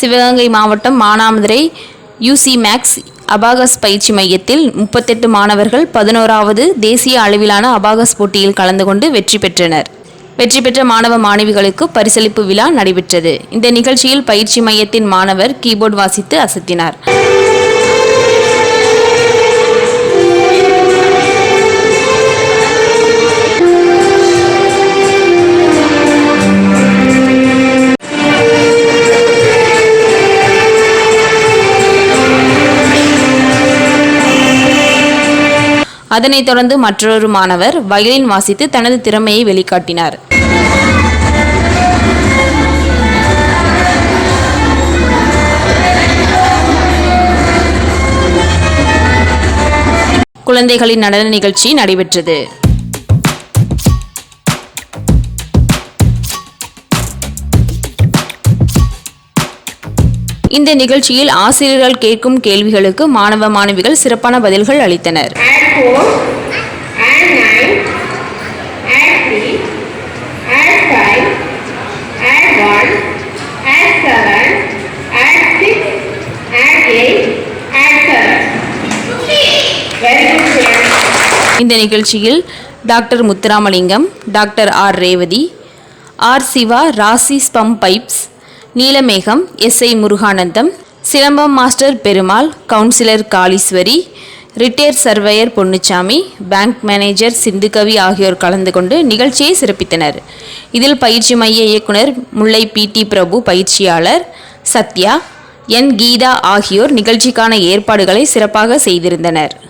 சிவகங்கை மாவட்டம் Manamadurai UC maths abacus பயிற்சி மையத்தில் முப்பத்தெட்டு மாணவர்கள் பதினோராவது தேசிய அளவிலான அபாகஸ் போட்டியில் கலந்து கொண்டு வெற்றி பெற்றனர். வெற்றி பெற்ற மாணவ மாணவிகளுக்கு பரிசளிப்பு விழா நடைபெற்றது. இந்த நிகழ்ச்சியில் பயிற்சி மையத்தின் மாணவர் கீபோர்டு வாசித்து அசத்தினார். அதனைத் தொடர்ந்து மற்றொரு மாணவர் வயலின் வாசித்து தனது திறமையை வெளிக்காட்டினார். குழந்தைகளின் நடன நிகழ்ச்சி நடைபெற்றது. இந்த நிகழ்ச்சியில் ஆசிரியர்கள் கேட்கும் கேள்விகளுக்கு மாணவ மாணவிகள் சிறப்பான பதில்கள் அளித்தனர். இந்த நிகழ்ச்சியில் doctor Muthuramalingam doctor R Revathi R Siva Rasi spun pipes Neelamegam S. I. Muruganandam silambam master Perumal councillor Kaleeswari retire surveyor Ponnusamy bank manager Sindhukavi ஆகியோர் கலந்து கொண்டு நிகழ்ச்சியை சிறப்பித்தனர். இதில் பயிற்சி மைய இயக்குனர் முல்லை பி. டி. பிரபு பயிற்சியாளர் சத்யா என். கீதா ஆகியோர் நிகழ்ச்சிக்கான ஏற்பாடுகளை சிறப்பாக செய்திருந்தனர்.